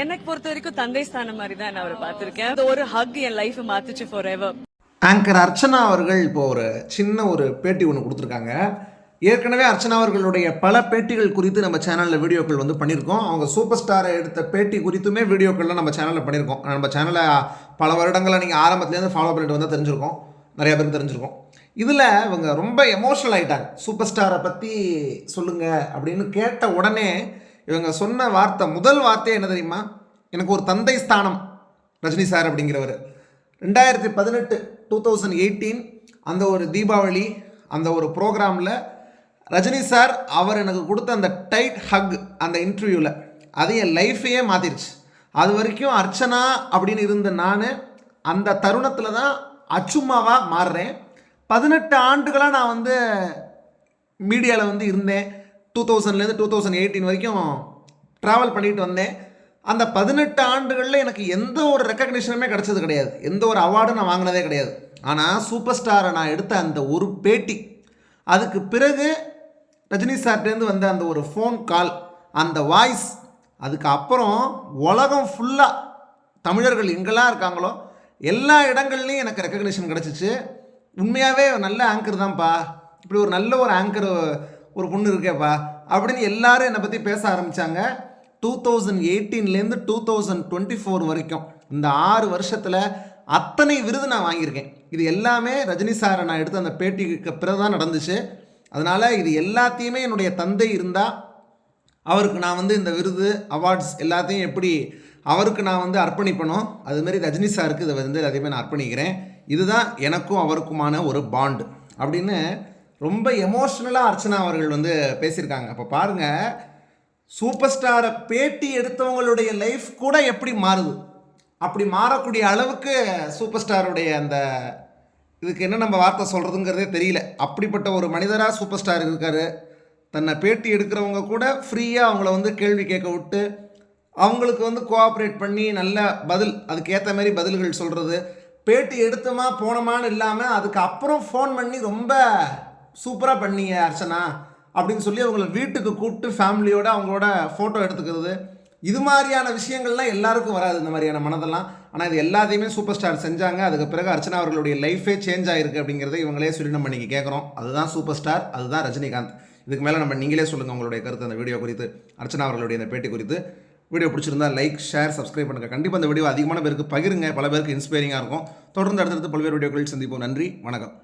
எனக்கு பொறுத்த வரைக்கும் தந்தை ஸ்தானம் மாதிரி தான் நான் அவரை பார்த்துருக்கேன். அந்த ஒரு ஹக் என் லைஃப் மாத்துச்சு ஃபார் எவர் ஆங்கர் அர்ச்சனா அவர்கள் இப்போ ஒரு சின்ன ஒரு பேட்டி ஒன்று கொடுத்துருக்காங்க. ஏற்கனவே அர்ச்சனா அவர்களுடைய பல பேட்டிகள் குறித்து நம்ம சேனலில் வீடியோக்கள் வந்து பண்ணியிருக்கோம். அவங்க சூப்பர் ஸ்டாரை எடுத்த பேட்டி குறித்துமே வீடியோக்கள்லாம் நம்ம சேனலில் பண்ணியிருக்கோம். நம்ம சேனலை பல வருடங்களை நீங்கள் ஆரம்பத்துலேருந்து ஃபாலோ பண்ணிட்டு வந்தால் தெரிஞ்சிருக்கோம். நிறைய பேருக்கு தெரிஞ்சிருக்கோம். இதில் இவங்க ரொம்ப எமோஷனல் ஆகிட்டாங்க சூப்பர் ஸ்டாரை பற்றி சொல்லுங்கள் அப்படின்னு கேட்ட உடனே இவங்க சொன்ன வார்த்தை முதல் வார்த்தை என்ன தெரியுமா? எனக்கு ஒரு தந்தை ஸ்தானம் ரஜினி சார் அப்படிங்கிறவர். ரெண்டாயிரத்தி பதினெட்டு டூ தௌசண்ட் எயிட்டீன் அந்த ஒரு தீபாவளி அந்த ஒரு ப்ரோக்ராமில் ரஜினி சார் அவர் எனக்கு கொடுத்த அந்த டைட் ஹக் அந்த இன்டர்வியூவில் அது என் லைஃப்பையே மாற்றிருச்சு அது வரைக்கும் அர்ச்சனா அப்படின்னு இருந்த நான் அந்த தருணத்தில் தான் அச்சும்மாவாக மாறுறேன். பதினெட்டு ஆண்டுகளாக நான் வந்து மீடியாவில் வந்து இருந்தேன். டூ தௌசண்ட்லேருந்து டூ தௌசண்ட் எயிட்டீன் வரைக்கும் ட்ராவல் பண்ணிட்டு வந்தேன். அந்த பதினெட்டு ஆண்டுகளில் எனக்கு எந்த ஒரு ரெக்கக்னிஷனுமே கிடைச்சது கிடையாது. எந்த ஒரு அவார்டும் நான் வாங்கினதே கிடையாது. ஆனால் சூப்பர் ஸ்டாரை நான் எடுத்த அந்த ஒரு பேட்டி அதுக்கு பிறகு ரஜினி சார்ட்டேருந்து வந்த அந்த ஒரு ஃபோன் கால் அந்த வாய்ஸ் அதுக்கு அப்புறம் உலகம் ஃபுல்லாக தமிழர்கள் எங்கெல்லாம் இருக்காங்களோ எல்லா இடங்கள்லையும் எனக்கு ரெக்கக்னிஷன் கிடச்சிச்சு. உண்மையாகவே நல்ல ஆங்கர் தான்ப்பா. இப்படி ஒரு நல்ல ஒரு ஆங்கர் ஒரு பொண்ணு இருக்கேப்பா. அப்படின்னு எல்லாரும் என்னை பற்றி பேச ஆரம்பித்தாங்க டூ தௌசண்ட் எயிட்டீன்லேருந்து டூ தௌசண்ட் டுவெண்ட்டி ஃபோர் வரைக்கும். இந்த ஆறு வருஷத்தில் அத்தனை விருது நான் வாங்கியிருக்கேன். இது எல்லாமே ரஜினி சாரை நான் எடுத்த அந்த பேட்டிக்கு பிறகு தான் நடந்துச்சு. அதனால் இது எல்லாத்தையுமே என்னுடைய தந்தை இருந்தால் அவருக்கு நான் வந்து இந்த விருது அவார்ட்ஸ் எல்லாத்தையும் எப்படி அவருக்கு நான் வந்து அர்ப்பணிப்பணும் அதுமாரி ரஜினி சாருக்கு இதை வந்து எல்லாத்தையுமே நான் அர்ப்பணிக்கிறேன். இதுதான் எனக்கும் அவருக்குமான ஒரு பாண்டு அப்படின்னு ரொம்ப எமோஷ்னலாக அர்ச்சனா அவர்கள் வந்து பேசியிருக்காங்க. அப்போ பாருங்கள் சூப்பர் ஸ்டாரை பேட்டி எடுத்தவங்களுடைய லைஃப் கூட எப்படி மாறுது? அப்படி மாறக்கூடிய அளவுக்கு சூப்பர் ஸ்டாருடைய அந்த இதுக்கு என்ன நம்ம வார்த்தை சொல்கிறதுங்கிறதே தெரியல. அப்படிப்பட்ட ஒரு மனிதராக சூப்பர் ஸ்டார் இருக்கார். தன்னை பேட்டி எடுக்கிறவங்க கூட ஃப்ரீயாக அவங்கள வந்து கேள்வி கேட்க விட்டு அவங்களுக்கு வந்து கோஆப்ரேட் பண்ணி நல்ல பதில் அதுக்கேற்ற மாதிரி பதில்கள் சொல்கிறது பேட்டி எடுத்தோமா போனோமான்னு இல்லாமல் அதுக்கு அப்புறம் ஃபோன் பண்ணி ரொம்ப சூப்பராக பண்ணீங்க அர்ச்சனா அப்படின்னு சொல்லி அவங்கள வீட்டுக்கு கூப்பிட்டு ஃபேமிலியோட அவங்களோட ஃபோட்டோ எடுத்துக்கிறது. இது மாதிரியான விஷயங்கள்லாம் எல்லாருக்கும் வராது இந்த மாதிரியான மனதெல்லாம். ஆனால் இது எல்லாத்தையுமே சூப்பர் ஸ்டார் செஞ்சாங்க. அதுக்கு பிறகு அர்ச்சனா அவர்களுடைய லைஃபே சேஞ்ச் ஆயிருக்கு அப்படிங்கிறத இவங்களே சொல்லி நம்ம இன்றைக்கி கேட்குறோம் அதுதான் சூப்பர் ஸ்டார் அதுதான் ரஜினிகாந்த். இதுக்கு மேலே நம்ம நீங்களே சொல்லுங்கள் உங்களுடைய கருத்து அந்த வீடியோ குறித்து. அர்ச்சனா அவர்களுடைய இந்த பேட்டி குறித்து. வீடியோ பிடிச்சிருந்தா லைக் ஷேர் சப்ஸ்கிரைப் பண்ணுங்கள் கண்டிப்பாக அந்த வீடியோ அதிகமான பேருக்கு பகிருங்க. பல பேருக்கு இன்ஸ்பைரிங்காக இருக்கும். தொடர்ந்து அடுத்தடுத்து பல்வேறு வீடியோக்களில் சந்திப்போம். நன்றி வணக்கம்.